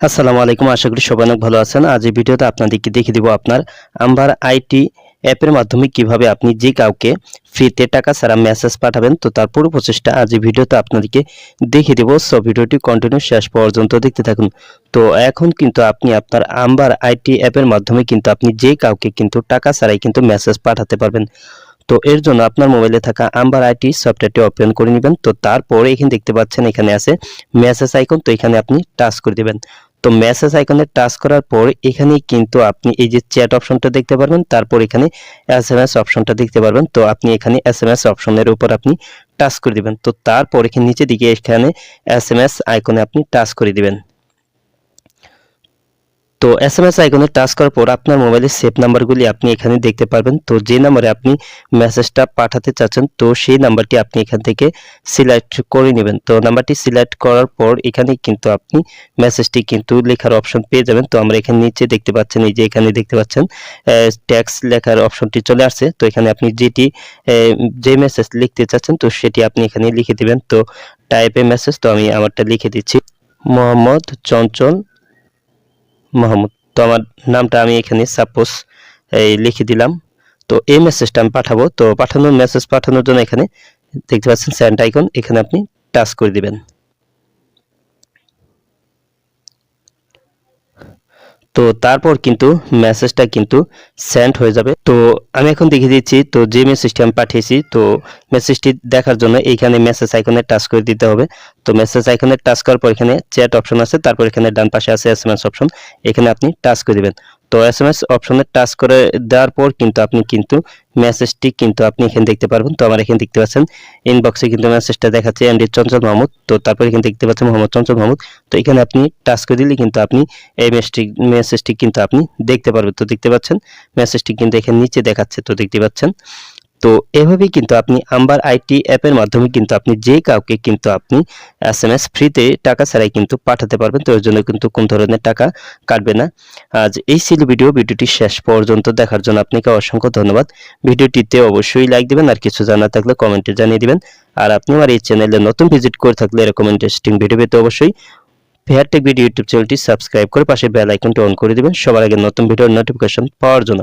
আসসালামু আলাইকুম, আশা করি সবাই অনেক ভালো আছেন। আজ এই ভিডিওতে আপনাদেরকে দেখিয়ে দিব আপনার আম্বার আইটি অ্যাপের মাধ্যমে কীভাবে আপনি যে কাউকে ফ্রিতে টাকা ছাড়া মেসেজ পাঠাবেন, তো তার পুরো প্রচেষ্টা আজ এই ভিডিওতে আপনাদেরকে দেখিয়ে দেবো। সো ভিডিওটি কন্টিনিউ শেষ পর্যন্ত দেখতে থাকুন। তো এখন কিন্তু আপনি আপনার আম্বার আইটি অ্যাপের মাধ্যমে কিন্তু আপনি যে কাউকে কিন্তু টাকা ছাড়াই কিন্তু মেসেজ পাঠাতে পারবেন। তো এর জন্য আপনার মোবাইলে থাকা আম্বার আইটি সফটওয়্যারটি ওপেন করে নেবেন। তো তারপরে এখানে দেখতে পাচ্ছেন, এখানে আছে মেসেজ আইকন তো এখানে আপনি টাচ করে দিবেন। তো মেসেজ আইকনে টাচ করার পর এখানে কিন্তু আপনি এই যে চ্যাট অপশনটা দেখতে পারবেন, তারপর এখানে এস এম এস অপশনটা দেখতে পারবেন। তো আপনি এখানে এস এম এস অপশনের উপর আপনি টাচ করে দিবেন। তো তারপর এখানে নিচে দিকে এখানে এস এম এস আইকনে আপনি টাচ করে দিবেন। তো এস এম এস আইকনে টাচ করার পর আপনার মোবাইলের সেভ নাম্বারগুলি আপনি এখানে দেখতে পারবেন। তো যে নাম্বারে আপনি মেসেজটা পাঠাতে চাচ্ছেন, তো সেই নাম্বারটি আপনি এখান থেকে সিলেক্ট করে নেবেন। তো নাম্বারটি সিলেক্ট করার পর এখানে কিন্তু আপনি মেসেজটি কিন্তু লেখার অপশন পেয়ে যাবেন। তো আমরা এখানে নিচে দেখতে পাচ্ছেন, এই যে এখানে দেখতে পাচ্ছেন ট্যাক্স লেখার অপশনটি চলে আসছে। তো এখানে আপনি যেটি যে মেসেজ লিখতে চাচ্ছেন, তো সেটি আপনি এখানে লিখে দিবেন। তো টাইপে মেসেজ তো আমি আমারটা লিখে দিচ্ছি। মোহাম্মদ চঞ্চল মাহমুদ তো আমার নামটা আমি এখানে সাপোজ এই লিখে দিলাম। তো এই মেসেজটা আমি পাঠাবো। তো পাঠানোর মেসেজ পাঠানোর জন্য এখানে দেখতে পাচ্ছেন স্যান্ড আইকন এখানে আপনি টাচ করে দিবেন। তো তারপর কিন্তু মেসেজটা কিন্তু সেন্ড হয়ে যাবে। তো আমি এখন দেখিয়ে দিচ্ছি, তো যে মেসেজটি আমি পাঠিয়েছি, তো মেসেজটি দেখার জন্য এইখানে মেসেজ আইকনে টাচ করে দিতে হবে। তো মেসেজ আইকনে টাচ করার পর এখানে চ্যাট অপশন আছে, তারপর এখানে ডান পাশে আছে এস এম এস অপশন এখানে আপনি টাচ করে দিবেন। তো এস এম এস অপশনে টাচ করে দেওয়ার পর কিন্তু আপনি কিন্তু মেসেজটি কিন্তু আপনি এখানে দেখতে পারবেন। তো আমার এখানে দেখতে পাচ্ছেন ইনবক্সে কিন্তু মেসেজটা দেখাচ্ছে এন্ডি চঞ্চল মাহমুদ। তো তারপর এখানে দেখতে পাচ্ছেন মোহাম্মদ চঞ্চল মাহমুদ। তো এখানে আপনি টাচ করে দিলে কিন্তু আপনি এই মেসটি মেসেজটি কিন্তু আপনি দেখতে পারবেন। তো দেখতে পাচ্ছেন মেসেজটি কিন্তু এখানে নিচে দেখাচ্ছে। তো দেখতে পাচ্ছেন তো এভাবেই কিন্তু আপনি আম্বার আইটি অ্যাপের মাধ্যমে কিন্তু আপনি যে কাউকে কিন্তু আপনি এস এম এস ফ্রিতে টাকা ছাড়াই কিন্তু পাঠাতে পারবেন, তো এর জন্য কিন্তু কোন ধরনের টাকা কাটবে না। আজ এই ছিল ভিডিও ভিডিওটি শেষ পর্যন্ত দেখার জন্য আপনাকে অসংখ্য ধন্যবাদ। ভিডিওটিতে অবশ্যই লাইক দিবেন, আর কিছু জানার থাকলে কমেন্টে জানিয়ে দিবেন। আর আপনি আমার এই চ্যানেলে নতুন ভিজিট করে থাকলে এরকম ইন্টারেস্টিং ভিডিও পেতে অবশ্যই ফেয়ারটেক ভিডিও ইউটিউব চ্যানেলটি সাবস্ক্রাইব করে পাশে বেল আইকনটি অন করে দিবেন, সবার আগে নতুন ভিডিওর নোটিফিকেশন পাওয়ার জন্য।